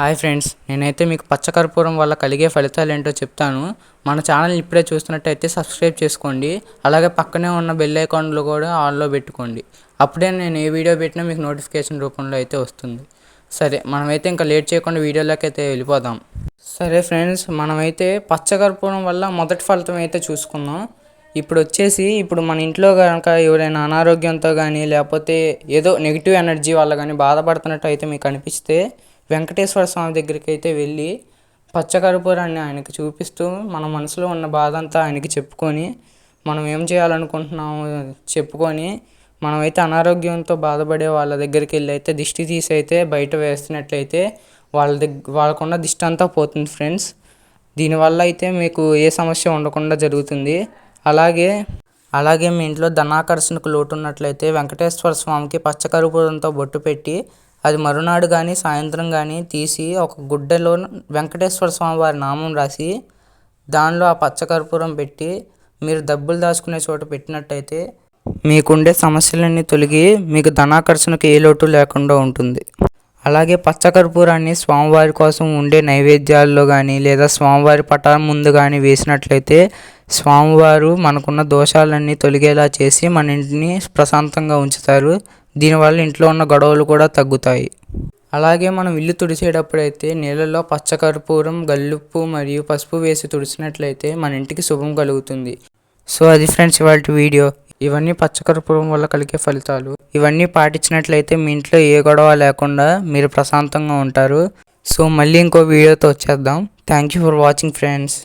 Hi friends నేనైతే మీకు పచ్చకర్పూరం వల్ల కలిగే ఫలితాలు ఏంటో చెప్తాను. మన ఛానల్ ఇప్పుడే చూస్తున్నట్టయితే సబ్స్క్రైబ్ చేసుకోండి. అలాగే పక్కనే ఉన్న బెల్ ఐకాన్లు కూడా ఆన్లో పెట్టుకోండి. అప్పుడే నేను ఏ వీడియో పెట్టినా మీకు నోటిఫికేషన్ రూపంలో అయితే వస్తుంది. సరే మనమైతే ఇంకా లేట్ చేయకుండా వీడియోలోకి అయితే వెళ్ళిపోదాం. సరే ఫ్రెండ్స్ మనమైతే పచ్చకర్పూరం వల్ల మొదటి ఫలితం అయితే చూసుకుందాం. ఇప్పుడు వచ్చేసి ఇప్పుడు మన ఇంట్లో కనుక ఎవరైనా అనారోగ్యంతో కానీ లేకపోతే ఏదో నెగిటివ్ ఎనర్జీ వల్ల కానీ బాధపడుతున్నట్టు అయితే మీకు అనిపిస్తే వెంకటేశ్వర స్వామి దగ్గరికి అయితే వెళ్ళి పచ్చకర్పూరాన్ని ఆయనకి చూపిస్తూ మన మనసులో ఉన్న బాధ అంతా ఆయనకి చెప్పుకొని మనం ఏం చేయాలనుకుంటున్నామో చెప్పుకొని మనమైతే అనారోగ్యంతో బాధపడే వాళ్ళ దగ్గరికి వెళ్ళి అయితే దిష్టి తీసి అయితే బయట వేస్తున్నట్లయితే వాళ్ళ దగ్గర వాళ్ళకున్న దిష్టి అంతా పోతుంది ఫ్రెండ్స్. దీనివల్ల అయితే మీకు ఏ సమస్య ఉండకుండా జరుగుతుంది. అలాగే అలాగే మీ ఇంట్లో ధనాకర్షణకు లోటు ఉన్నట్లయితే వెంకటేశ్వర స్వామికి పచ్చకర్పూరంతో బొట్టు పెట్టి అది మరునాడు కానీ సాయంత్రం కానీ తీసి ఒక గుడ్డలో వెంకటేశ్వర స్వామి వారి నామం రాసి దానిలో ఆ పచ్చకర్పూరం పెట్టి మీరు డబ్బులు దాచుకునే చోట పెట్టినట్టయితే మీకుండే సమస్యలన్నీ తొలగి మీకు ధనాకర్షణకు ఏ లోటు లేకుండా ఉంటుంది. అలాగే పచ్చకర్పూరాన్ని స్వామివారి కోసం ఉండే నైవేద్యాల్లో కానీ లేదా స్వామివారి పటాల ముందు కానీ వేసినట్లయితే స్వామివారు మనకున్న దోషాలన్నీ తొలగేలా చేసి మన ఇంటిని ప్రశాంతంగా ఉంచుతారు. దీనివల్ల ఇంట్లో ఉన్న గొడవలు కూడా తగ్గుతాయి. అలాగే మనం ఇల్లు తుడిచేటప్పుడైతే నీళ్ళలో పచ్చకర్పూరం గల్లుప్పు మరియు పసుపు వేసి తుడిచినట్లయితే మన ఇంటికి శుభం కలుగుతుంది. సో అది ఫ్రెండ్స్ ఇవాళ వీడియో. ఇవన్నీ పచ్చకర్పూరం వల్ల కలిగే ఫలితాలు. ఇవన్నీ పాటించినట్లయితే మీ ఇంట్లో ఏ గొడవ లేకుండా మీరు ప్రశాంతంగా ఉంటారు. సో మళ్ళీ ఇంకో వీడియోతో వచ్చేద్దాం. Thank you for watching friends